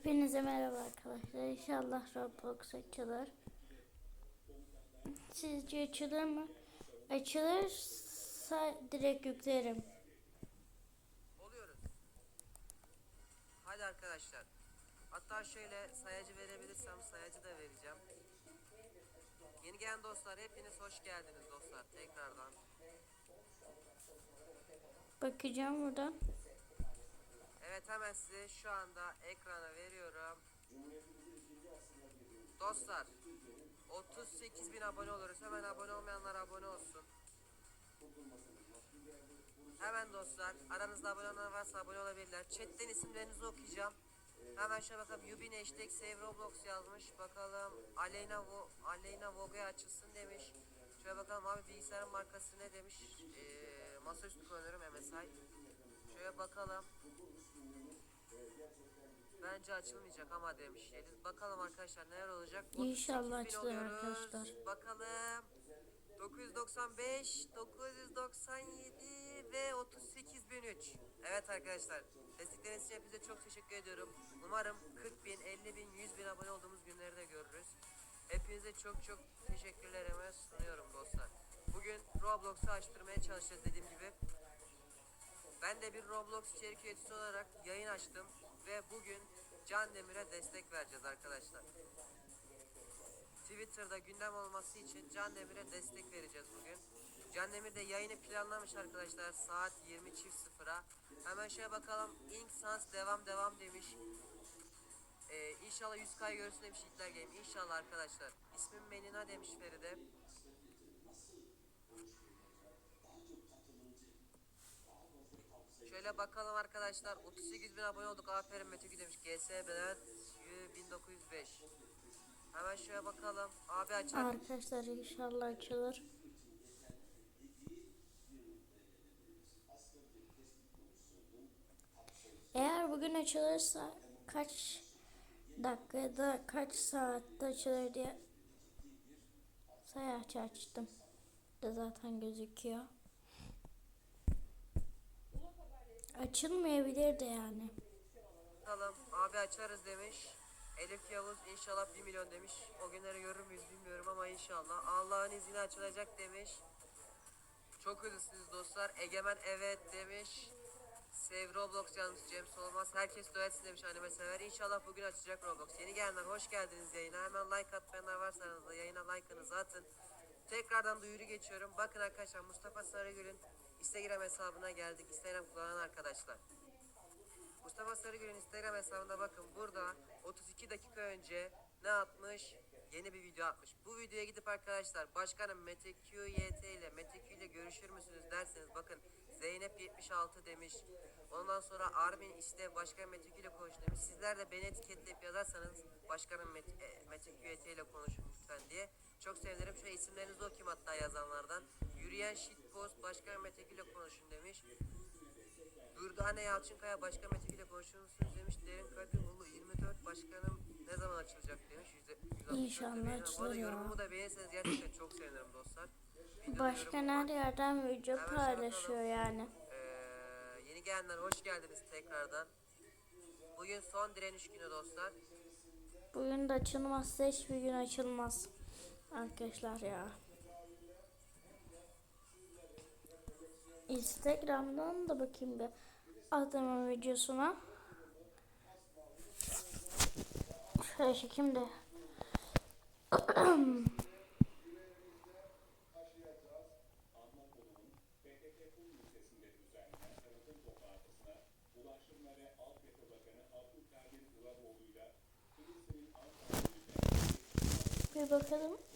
Hepinize merhaba arkadaşlar. İnşallah Roblox açılır. Sizce açılır mı? Açılırsa direkt yüklerim. Oluyoruz. Hadi arkadaşlar. Hatta şöyle sayacı verebilirsem sayacı da vereceğim. Yeni gelen dostlar hepiniz hoş geldiniz dostlar tekrardan. Bakacağım buradan. Evet hemen size şu anda ekrana veriyorum. Dostlar 38 bin abone oluruz. Hemen abone olmayanlar abone olsun. Hemen dostlar aranızda abone olanlar varsa abone olabilirler. Chatten isimlerinizi okuyacağım. Hemen şöyle bakalım Yubin hashtag save Roblox yazmış. Bakalım Aleyna Vo Aleyna Vogue açılsın demiş. Şöyle bakalım abi bilgisayarın markası ne demiş. Ee, masaüstü kullanıyorum MSI. Şöyle bakalım. Bence açılmayacak ama demiş Yeliz. Bakalım arkadaşlar neler olacak. İnşallah 38.000 açılır arkadaşlar. Bakalım. 995, 997 ve 38003. Evet arkadaşlar. Destekleriniz için hepinize çok teşekkür ediyorum. Umarım 40 bin, 50 bin, 100 bin abone olduğumuz günleri de görürüz. Hepinize çok çok teşekkürlerimi sunuyorum dostlar. Bugün Roblox'u açtırmaya çalışacağız dediğim gibi. Ben de bir Roblox içerik üreticisi olarak yayın açtım ve bugün Can Demir'e destek vereceğiz arkadaşlar. Twitter'da gündem olması için Can Demir'e destek vereceğiz bugün. Can Demir de yayını planlamış arkadaşlar saat 20.00'a. Hemen şöyle bakalım. Ink Sans devam devam demiş. Ee, inşallah 100k görürsün demiş İlkler Game. İnşallah arkadaşlar. İsmim Menina demiş Feride. Şöyle bakalım arkadaşlar 38 bin abone olduk aferin Mete demiş GS Bülent 1905 Hemen şöyle bakalım abi açar Arkadaşlar inşallah açılır. Eğer bugün açılırsa kaç dakikada kaç saatte açılır diye sayaç açtım. Da zaten gözüküyor. Açılmayabilir de yani. bakalım abi açarız demiş Elif Yavuz inşallah 1 milyon demiş o günleri görür müyüz bilmiyorum ama inşallah Allah'ın izniyle açılacak demiş Çok hızlısınız dostlar Egemen evet demiş Sev Roblox yazmış James olmaz. Herkes duetsin demiş anime sever. İnşallah bugün açacak Roblox. Yeni gelenler hoş geldiniz yayına. Hemen like atmayanlar varsa aranızda yayına like'ınızı atın. Tekrardan duyuru geçiyorum. Bakın arkadaşlar Mustafa Sarıgül'ün Instagram hesabına geldik. Instagram kullanan arkadaşlar. Mustafa Sarıgül'ün Instagram hesabına bakın. Burada 32 dakika önce ne atmış? Yeni bir video atmış. Bu videoya gidip arkadaşlar başkanım Mete QYT ile Mete Q ile görüşür müsünüz derseniz bakın Zeynep 76 demiş. Ondan sonra Armin işte başkan Mete Q ile konuş demiş. Sizler de beni etiketleyip yazarsanız başkanım Mete, e, Mete QYT ile konuşun lütfen diye. Çok sevinirim. Şöyle isimlerinizi okuyayım hatta yazanlardan. Yürüyen shitpost başkan Mete ile konuşun demiş. Dürdane Yalçınkaya Başkan Mete ile konuşur musunuz demiş. Derin Kadıoğlu 24 başkanım ne zaman açılacak demiş. Yüzde, 164 İnşallah açılır ya. yorumumu da beğenirseniz gerçekten çok sevinirim dostlar. Başkan her yerden video Hemen paylaşıyor yani. Ee, yeni gelenler hoş geldiniz tekrardan. Bugün son direniş günü dostlar. Bugün de açılmazsa hiçbir gün açılmaz. Arkadaşlar ya. Instagram'dan da bakayım bir adamın videosuna. Şöyle çekeyim de. Bir bakalım.